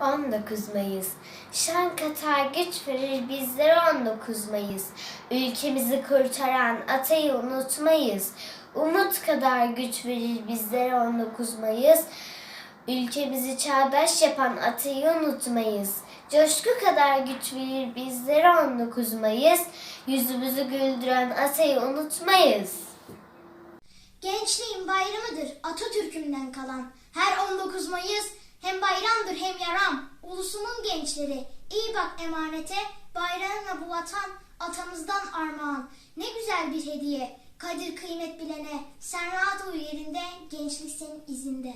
19 Mayıs. Şan katar güç verir bizlere 19 Mayıs. Ülkemizi kurtaran Atay'ı unutmayız. Umut kadar güç verir bizlere 19 Mayıs. Ülkemizi çağdaş yapan Atay'ı unutmayız. Coşku kadar güç verir bizlere 19 Mayıs. Yüzümüzü güldüren Atay'ı unutmayız. Gençliğin bayramıdır Atatürk'ümden kalan. Her 19 Mayıs hem bayramdır hem yaram. Ulusumun gençleri iyi bak emanete. Bayrağına bu vatan atamızdan armağan. Ne güzel bir hediye. Kadir kıymet bilene. Sen rahat uyu yerinde. Gençlik senin izinde.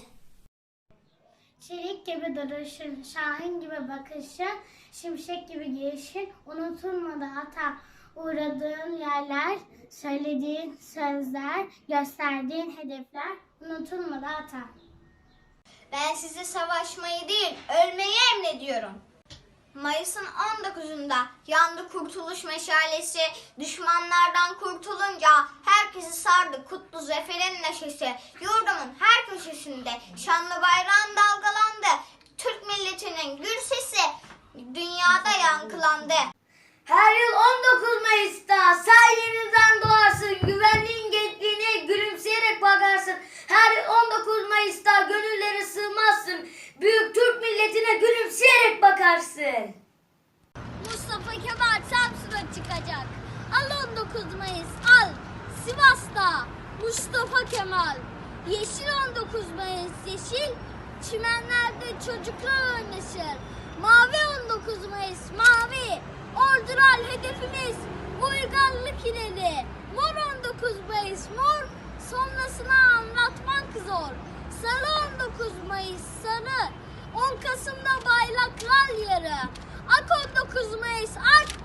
Çelik gibi duruşun, şahin gibi bakışın, şimşek gibi girişin, unutulmadı hata. Uğradığın yerler, söylediğin sözler, gösterdiğin hedefler, unutulmadı hata. Ben size savaşmayı değil, ölmeyi emrediyorum. Mayıs'ın 19'unda yandı kurtuluş meşalesi. Düşmanlardan kurtulunca herkesi sardı kutlu zaferin neşesi. Yurdumun her köşesinde şanlı bayrağın dalgalandı. Türk milletinin gür sesi dünyada yankılandı. Her yıl 19 Mayıs'ta sen yeniden doğarsın. Güvenliğin gençliğine gülümseyerek bakarsın. Her yıl 19 Mayıs'ta gönülleri sığmazsın. Büyük Türk milletine gülümseyerek bakarsın. Mustafa Kemal Samsun'a çıkacak. Al 19 Mayıs al. Sivas'ta Mustafa Kemal. Yeşil 19 Mayıs yeşil. Çimenlerde çocuklar oynaşır. Mavi 19 Mayıs mavi. Ordural hedefimiz uygarlık ileri. Mor 19 Mayıs mor. Sonrasını anlatmak zor. Sarı 19 Mayıs sarı. 10 Kasım on